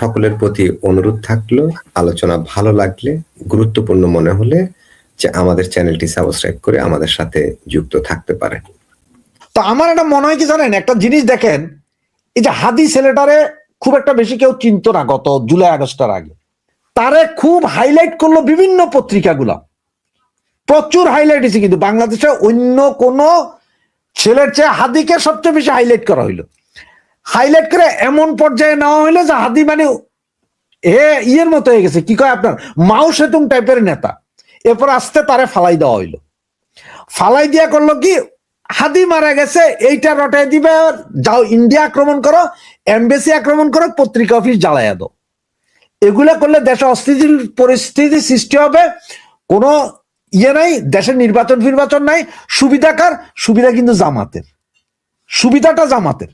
সকলের প্রতি অনুরোধ থাকল, আলোচনা ভালো লাগলে, গুরুত্বপূর্ণ মনে হলে যে আমাদের চ্যানেলটি সাবস্ক্রাইব করে আমাদের সাথে যুক্ত থাকতে পারে তো আমার এটা মনে হয় কি জানেন, একটা জিনিস দেখেন, এই যে হাদি ছেলেটারে খুব একটা বেশি কেউ চিনতো না গত জুলাই আগস্টের আগে। তারে খুব হাইলাইট করল বিভিন্ন পত্রিকাগুলো। প্রচুর হাইলাইট হয়েছে কিন্তু বাংলাদেশে অন্য কোন ছেলের চেয়ে হাদিকে সবচেয়ে বেশি হাইলাইট করা হইল। হাইলাইট করে এমন পর্যায়ে নেওয়া হইল যে হাদি মানে এ ইয়ের মতো হয়ে গেছে। কি কয় আপনার? মাও সেতুম টাইপের নেতা। এরপর আস্তে তারে ফালাই দেওয়া হইল। ফালাই দিয়া করল কি? হাদি মারা গেছে, এইটা রটাই দিবে, যাও ইন্ডিয়া আক্রমণ করো এমবেসি আক্রমণ করো, পত্রিকা অফিস জ্বালাইয়া দাও। এগুলা করলে দেশে অস্থিতির পরিস্থিতি সৃষ্টি হবে। কোনো ইয়ে নাই দেশের নির্বাচন ফির্বাচন নাই সুবিধাকার সুবিধা কিন্তু জামাতের। সুবিধাটা জামাতের।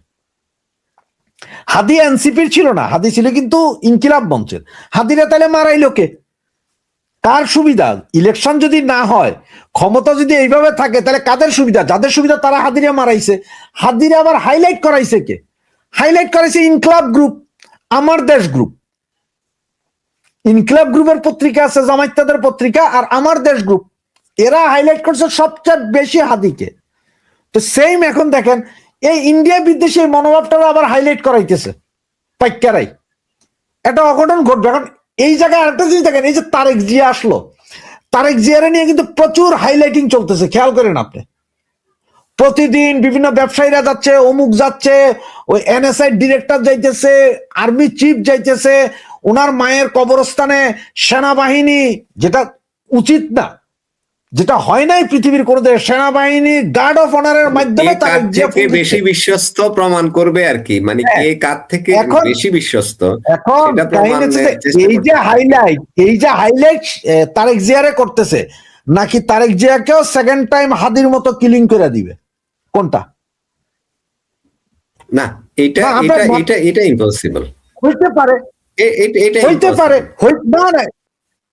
হাদি এনসিপির ছিল না, হাদি ছিল কিন্তু ইনকিলাব মঞ্চের। হাদিরা তাহলে মারাইলো কে? কার সুবিধা? ইলেকশন যদি না হয়, ক্ষমতা যদি এইভাবে থাকে, তাহলে কাদের সুবিধা? যাদের সুবিধা তারা হাদিরা মারাইছে। হাদিরা আবার হাইলাইট করাইছে কে? হাইলাইট করাইছে ইনক্লাব গ্রুপ আমার দেশ গ্রুপ ইনক্লাব গ্রুপের পত্রিকা আছে জামাইতাদের পত্রিকা, আর আমার দেশ গ্রুপ এরা হাইলাইট করছে সবচেয়ে বেশি হাদিকে। তো সেম এখন দেখেন এই ইন্ডিয়া বিদ্বেষী এই মনোভাবটা আবার হাইলাইট করাইতেছে পাইকারাই একটা অঘটন ঘটবে। এখন এই জায়গায় আরেকটা জিনিস দেখেন, এই যে তারেক জিয়া আসলো। তারেক জিয়ারে নিয়ে কিন্তু প্রচুর হাইলাইটিং চলতেছে, খেয়াল করেন আপনি। প্রতিদিন বিভিন্ন ব্যবসায়ীরা যাচ্ছে, অমুক যাচ্ছে, ওই এনএসআই ডিরেক্টর যাইতেছে আর্মি চিফ যাইতেছে ওনার মায়ের কবরস্থানে সেনাবাহিনী, যেটা উচিত না যেটা হয় নাই পৃথিবীর কোনো দেশ সেনাবাহিনী গার্ড অফ অনারের মাধ্যমে কে তারেক কার জিয়া থেকে ফোন বেশি বিশ্বস্ত প্রমাণ করবে আর কি? মানে হ্যাঁ। কে কার থেকে বেশি বিশ্বস্ত? এখন এই যে হাইলাইট এই যে হাইলাইট তারেক জিয়ারে করতেছে নাকি তারেক জিয়াকেও সেকেন্ড টাইম হাদির মতো কিলিং করে দিবে? কোনটা? না এটা এটা এটা এটা ইম্পসিবল হইতে পারে। এটা হইতে পারে। না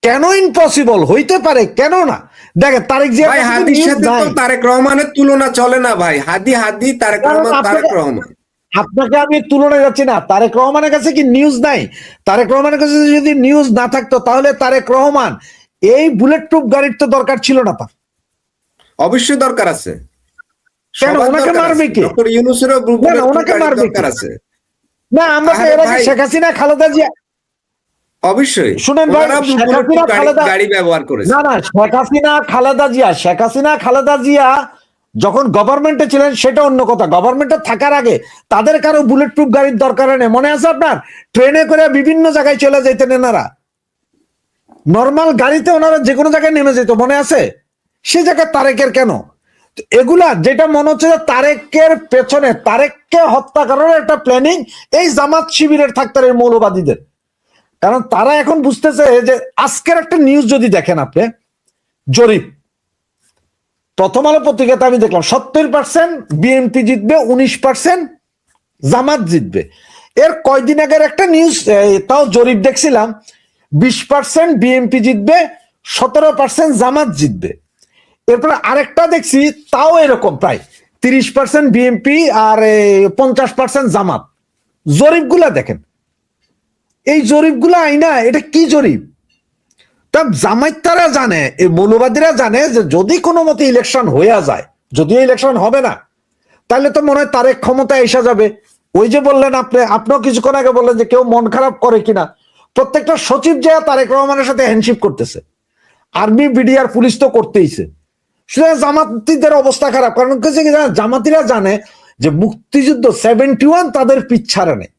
কেন ইম্পসিবল হইতে পারে কেন না? দেখেন তারেক জিয়া ভাই হাদির সাথে তো তারেক রহমানের তুলনা চলে না ভাই। হাদি হাদি তারেক রহমান তারেক রহমান। আপনাকে আমি তুলনায় যাচ্ছি না। তারেক রহমানের কাছে কি নিউজ নাই? তারেক রহমানের কাছে যদি নিউজ না থাকতো তাহলে তারেক রহমান এই বুলেট প্রুফ গাড়ির তো দরকার ছিল না তার। অবশ্যই দরকার আছে। কেন, ওনাকে মারবে আছে। কে? না, না, বুলেট ওনাকে মারবে দরকার আছে। না আমরা তো এর আগে শেখ হাসিনা খালেদা জিয়া অবশ্যই। শুনেন ভাই, ওনারা শেখ bullet গাড়ি- ব্যবহার করেছে। না না শেখ হাসিনা খালেদা জিয়া শেখ হাসিনা খালেদা জিয়া যখন গভর্নমেন্টে ছিলেন সেটা অন্য কথা। গভর্নমেন্টে থাকার আগে তাদের কারও বুলেট প্রুফ গাড়ির দরকার নেই। মনে আছে আপনার? ট্রেনে করে বিভিন্ন জায়গায় চলে যেতেন এনারা। নর্মাল গাড়িতে ওনারা যে কোনো জায়গায় নেমে যেত মনে আছে? সে জায়গায় তারেকের কেন? এগুলা যেটা মনে হচ্ছে যে তারেকের পেছনে তারেককে হত্যা করার একটা প্ল্যানিং এই জামাত শিবিরের থাকতে এই মৌলবাদীদের। কারণ তারা এখন বুঝতেছে যে আজকের একটা নিউজ যদি দেখেন আপনি, জরিপ। প্রথম আলো পত্রিকাতে আমি দেখলাম, সত্তর পার্সেন্ট বিএনপি জিতবে, উনিশ পার্সেন্ট জামাত জিতবে। এর কয়দিন আগের একটা নিউজ তাও জরিপ দেখছিলাম, বিশ পার্সেন্ট বিএনপি জিতবে, সতেরো পার্সেন্ট জামাত জিতবে। এরপরে আরেকটা দেখছি, তাও এরকম প্রায়, তিরিশ পার্সেন্ট বিএনপি আর পঞ্চাশ পার্সেন্ট জামাত। জরিপগুলা দেখেন। এই জরিপগুলো আইনা এটা কি জরিপ? তা জামাইতারা জানে, এই মৌলবাদীরা জানে যে যদি কোনো মতে ইলেকশন হইয়া যায় যদিও ইলেকশন হবে না, তাহলে তো মনে হয় তারেক ক্ষমতায় এসে যাবে। ওই যে বললেন আপনি, আপনিও কিছুক্ষণ আগে বললেন যে কেউ মন খারাপ করে কিনা। প্রত্যেকটা সচিব যে তারেক রহমানের সাথে হ্যান্ডশিপ করতেছে। আর্মি, বিডিআর, পুলিশ তো করতেইছে। সুতরাং জামাতিদের অবস্থা খারাপ। কারণ জামাতিরা জানে যে মুক্তিযুদ্ধ সেভেন্টি ওয়ান তাদের পিচ্ছারে নেই।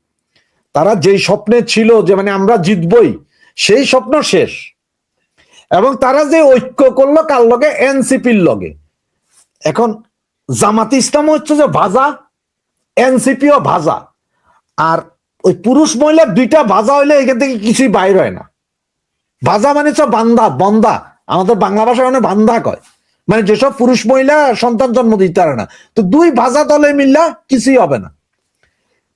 তারা যেই স্বপ্নে ছিল যে মানে আমরা জিতবই, সেই স্বপ্ন শেষ। এবং তারা যে ঐক্য করল কার লগে? এনসিপির লগে। এখন জামাতি ইসলাম হচ্ছে যে ভাজা, এনসিপিও ভাজা। আর ওই পুরুষ মহিলা দুইটা ভাজা হইলে এখান থেকে কিছুই বাইর হয় না। ভাজা মানে হচ্ছে বান্দা, বন্দা। আমাদের বাংলা ভাষায় মানে বান্দা কয়। মানে যেসব পুরুষ মহিলা সন্তান জন্ম দিতে পারে না। তো দুই ভাজা দলে মিললা কিছুই হবে না।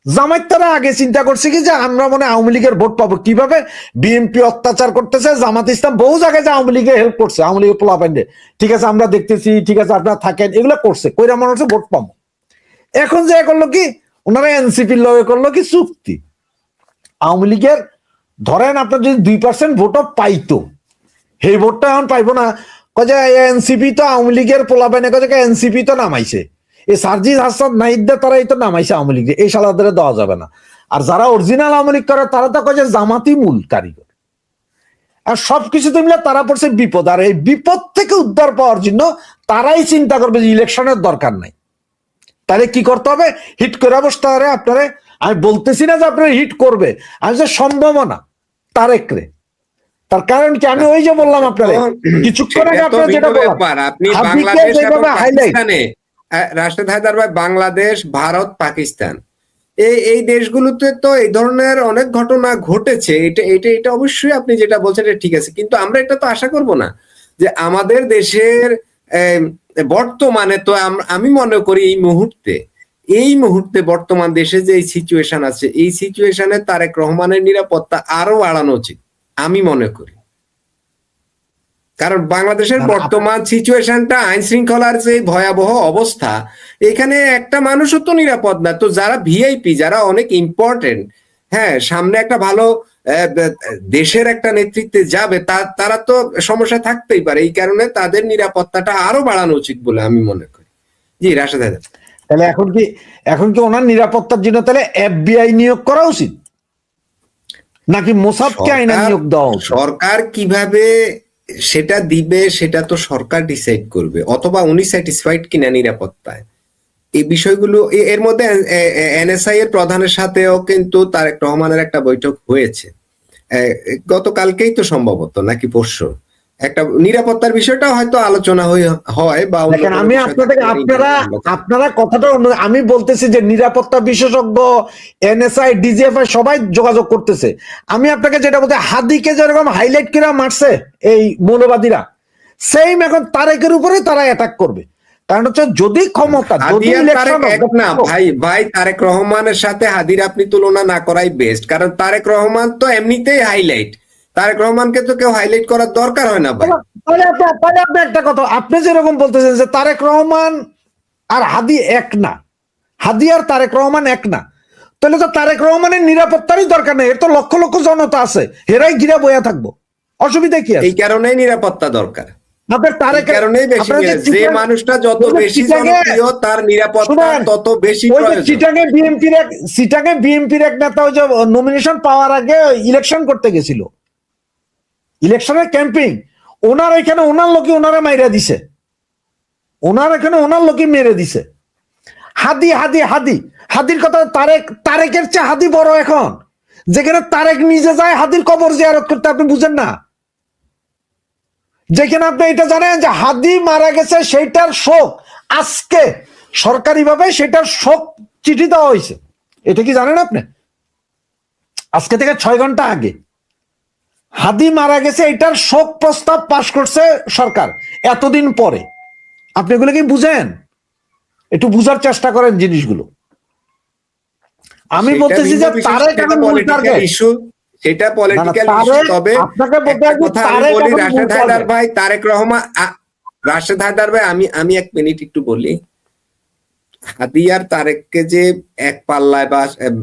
জামাইত তারা আগে চিন্তা করছে কি যে আমরা মনে আওয়ামী লীগের ভোট পাবো। কীভাবে বিএনপি অত্যাচার করতেছে, জামাত ইসলাম বহু জায়গায় যে আওয়ামী লীগে হেল্প করছে, আওয়ামী লীগের পোলা পাইন্ডে ঠিক আছে, আমরা দেখতেছি, ঠিক আছে, আপনারা থাকেন, এগুলো করছে, কইরা মনে হচ্ছে ভোট পাবো। এখন যে করল কি, ওনারা এনসিপির লগে করল কি, চুক্তি। আওয়ামী লীগের, ধরেন আপনার যদি দুই পার্সেন্ট ভোটও পাইতো, সেই ভোটটা এখন পাইবো না। কয় এনসিপি তো আওয়ামী লীগের পোলাবেনে কয় এনসিপি তো নামাইছে। এই সার্জিস হাসান নাইদা তারাই তো নামাইছে আওয়ামী লীগ। এই সালাদের দেওয়া যাবে না। আর যারা অরিজিনাল আওয়ামী লীগ করে তারা তো কয় যে জামাতি মূল কারিগর। আর সবকিছুতে মিলে তারা পড়ছে বিপদ। আর এই বিপদ থেকে উদ্ধার পাওয়ার জন্য তারাই চিন্তা করবে যে ইলেকশনের দরকার নাই। তাহলে কি করতে হবে? হিট করে অবস্থা হবে। আপনারে আমি বলতেছি না যে আপনারা হিট করবে। আমি যে সম্ভাবনা তারেক রে। তার কারণ কি? আমি ওই যে বললাম আপনারে। কিছুক্ষণ আগে আপনারা যেটা বললাম আপনি বাংলাদেশ এবং পাকিস্তানে রাশেদ হায়দার ভাই, বাংলাদেশ, ভারত, পাকিস্তান। এই এই দেশগুলোতে তো এই ধরনের অনেক ঘটনা ঘটেছে। এটা এটা এটা অবশ্যই আপনি যেটা বলছেন এটা ঠিক আছে। কিন্তু আমরা এটা তো আশা করব না যে আমাদের দেশের বর্তমানে তো আমি মনে করি এই মুহূর্তে এই মুহূর্তে বর্তমান দেশে যে এই সিচুয়েশন আছে, এই সিচুয়েশনে তারেক রহমানের নিরাপত্তা আরও বাড়ানো উচিত, আমি মনে করি। কারণ বাংলাদেশের বর্তমান সিচুয়েশনটা আইন শৃঙ্খলার যে ভয়াবহ অবস্থা এখানে একটা মানুষও তো নিরাপদ না। তো যারা ভিআইপি যারা অনেক ইম্পর্টেন্ট হ্যাঁ সামনে একটা ভালো দেশের একটা নেতৃত্বে যাবে তা- তারা তো সমস্যা থাকতেই পারে। এই কারণে তাদের নিরাপত্তাটা আরও বাড়ানো উচিত বলে আমি মনে করি। জি রাশেদ তাহলে এখন কি এখন কি ওনার নিরাপত্তার জন্য তাহলে এফবিআই নিয়োগ করা উচিত? নাকি মোসাদকে আইনা নিয়োগ দেওয়া সরকার কীভাবে সেটা দিবে, সেটা তো সরকার ডিসাইড করবে, অথবা উনি স্যাটিসফাইড কিনা নিরাপত্তায়। এই বিষয়গুলো এর মধ্যে এনএসআই এর প্রধানের সাথেও কিন্তু তারেক রহমানের একটা বৈঠক হয়েছে। গতকালকেই তো সম্ভবত, নাকি পরশু। একটা নিরাপত্তার বিষয়টা হয়তো আলোচনা হয় বা কোনো আমি আপনাদের আপনারা আপনারা কথাটা অন্য- আমি বলতেছি যে নিরাপত্তা বিশেষজ্ঞ এনএসআই ডিজিএফআই সবাই যোগাযোগ করতেছে। আমি আপনাকে যেটা বলতে হাদিকে যেরকম হাইলাইট করে মারছে এই মৌলবাদীরা সেম এখন তারেকের উপরে তারা অ্যাটাক করবে। কারণ হচ্ছে যদি ক্ষমতা না ভাই ভাই তারেক রহমানের সাথে হাদির আপনি তুলনা না করাই বেস্ট কারণ তারেক রহমান তো এমনিতেই হাইলাইট তারেক রহমানকে তো কেউ হাইলাইট করার দরকার হয় না ভাই। তাহলে আপনি- একটা কথা আপনি যেরকম বলতেছেন যে তারেক রহমান আর হাদি এক না। হাদি আর তারেক রহমান এক না। তাহলে তো তারেক রহমানের নিরাপত্তারই দরকার নেই। এর তো লক্ষ লক্ষ জনতা আছে। হেরাই গিরা থাকব। অসুবিধা কি আছে? এই কারণেই নিরাপত্তা দরকার। আপনার তারেক কারণেই বেশি যে মানুষটা যত বেশি জনপ্রিয় তার নিরাপত্তা তত বেশি প্রয়োজন। বিএনপির এক বিএনপির এক নেতা ওই যে নমিনেশন পাওয়ার আগে ইলেকশন করতে গেছিল। ইলেকশনের ক্যাম্পিং। ওনার এখানে, ওনার লোকে ওনারা মাইরা দিছে। ওনার এখানে, ওনার লোকে মেরে দিছে। হাদি হাদি হাদি। হাদির কথা তারেক, তারেকের চেয়ে হাদি বড় এখন। যেখানে তারেক নিজে যায়, হাদির কবর জিয়ারত করতে, আপনি বুঝেন না। যেখানে আপনি এটা জানেন যে হাদি মারা গেছে, সেইটার শোক আজকে সরকারিভাবে সেটার শোক চিঠি দেওয়া হয়েছে। এটা কি জানেন আপনি? আজকে থেকে ছয় ঘণ্টা আগে। হাদি মারা গেছে এটার শোক প্রস্তাব পাশ করছে সরকার এতদিন পরে। আপনি এগুলো কি বুঝেন? একটু বুঝার চেষ্টা করেন জিনিসগুলো। আমি বলতেছি যে তারেক সেটা এখন মূল target। issue, সেটা পলিটিক্যাল ইস্যু তবে আপনাকে বলতে একটা আমি তারেক বলি রাশেদ হায়দার ভাই তারেক রহমান রাশেদ হায়দার ভাই আমি আমি এক মিনিট একটু বলি। হাদিয়ার তারেককে যে এক পাল্লায় বা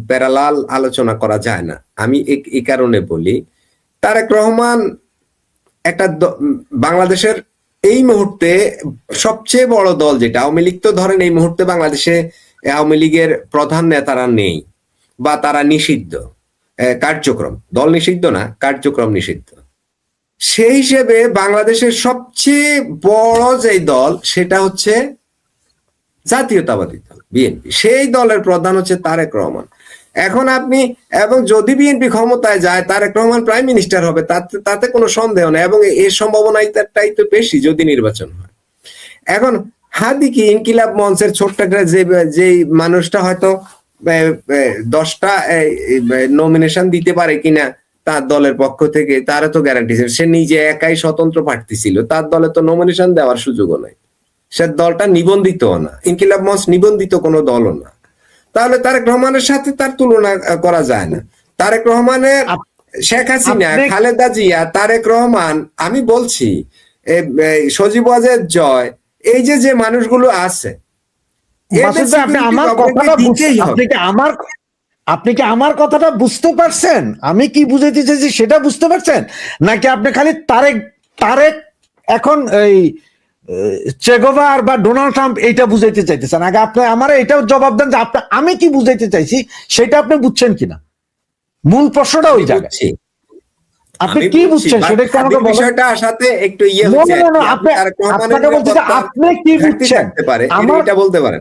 প্যারালাল আলোচনা করা যায় না আমি এই কারণে বলি তারেক রহমান একটা বাংলাদেশের এই মুহূর্তে সবচেয়ে বড় দল যেটা, আওয়ামী লীগ তো ধরেন এই মুহূর্তে বাংলাদেশে আওয়ামী লীগের প্রধান নেতারা নেই বা তারা নিষিদ্ধ কার্যক্রম, দল নিষিদ্ধ না, কার্যক্রম নিষিদ্ধ। সেই হিসেবে বাংলাদেশের সবচেয়ে বড় যে দল সেটা হচ্ছে জাতীয়তাবাদী দল, বিএনপি। সেই দলের প্রধান হচ্ছে তারেক রহমান। এখন আপনি, এবং যদি বিএনপি ক্ষমতায় যায় তারেক রহমান প্রাইম মিনিস্টার হবে তাতে তাতে কোনো সন্দেহ নেই, এবং এর সম্ভাবনাটাই তো বেশি যদি নির্বাচন হয়। এখন হাদি কি ইনকিলাব মঞ্চের ছোট্ট একটা যে যে মানুষটা হয়তো দশটা নমিনেশন দিতে পারে কিনা তার দলের পক্ষ থেকে, তারও তো গ্যারান্টি ছিল। সে নিজে একাই স্বতন্ত্র প্রার্থী ছিল, তার দলে তো নমিনেশন দেওয়ার সুযোগও নাই। সে দলটা নিবন্ধিত না, ইনকিলাব মঞ্চ নিবন্ধিত কোনো দলও না। তাহলে তারেক রহমানের সাথে তার তুলনা করা যায় না। তারেক রহমানের শেখ হাসিনা খালেদা জিয়া তারেক রহমান আমি বলছি সজীব ওয়াজেদ জয় এই যে যে মানুষগুলো আছে আমার আপনি কি আমার কথাটা বুঝতে পারছেন? আমি কি বুঝাইতে চাইছি সেটা বুঝতে পারছেন? নাকি আপনি খালি তারেক তারেক এখন এই চেগোভার বা ডোনাল্ড ট্রাম্প এইটা বুঝাইতে চাইতেছেন। আগে আপনি আমার এটাও জবাব দেন যে আপনি আমি কি বুঝাইতে চাইছি সেটা আপনি বুঝছেন কিনা? মূল প্রশ্নটা ওই জায়গায়। আপনি কি বুঝছেন? সেটা একটু আমাকে বলেন। বিষয়টা সাথে একটু ইয়ে হচ্ছে। আপনি- আপনাকে বলছি যে আপনি কি বুঝছেন? আমার- এটা বলতে পারেন।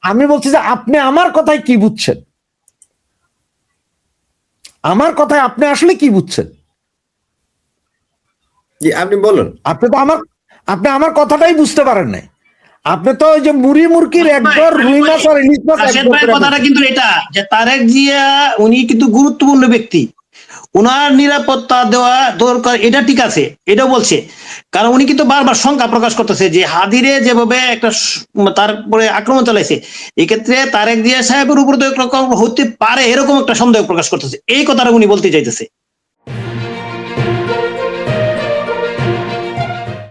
আমি বলছি যে আপনি আমার কথায় কি বুঝছেন? আমার কথায় আপনি আসলে কি বুঝছেন? আপনি বলুন। আপনি তো আমার আপনি আমার কথাটাই বুঝতে পারেন নাই। আপনি তো ওই যে মুড়ি মুরগির একবার রুই মাছ আর ইলিশ মাছ কথাটা কিন্তু এটা যে তারেক জিয়া উনি কিন্তু গুরুত্বপূর্ণ ব্যক্তি। ওনার নিরাপত্তা দেওয়া দরকার এটা ঠিক আছে এটা বলছে। কারণ উনি কিন্তু বারবার শঙ্কা প্রকাশ করতেছে যে হাদিরে যেভাবে একটা তারপরে আক্রমণ চালাইছে এক্ষেত্রে তারেক জিয়া সাহেবের উপর তো একরকম হতে পারে এরকম একটা সন্দেহ প্রকাশ করতেছে। এই কথাটা উনি বলতে চাইতেছে।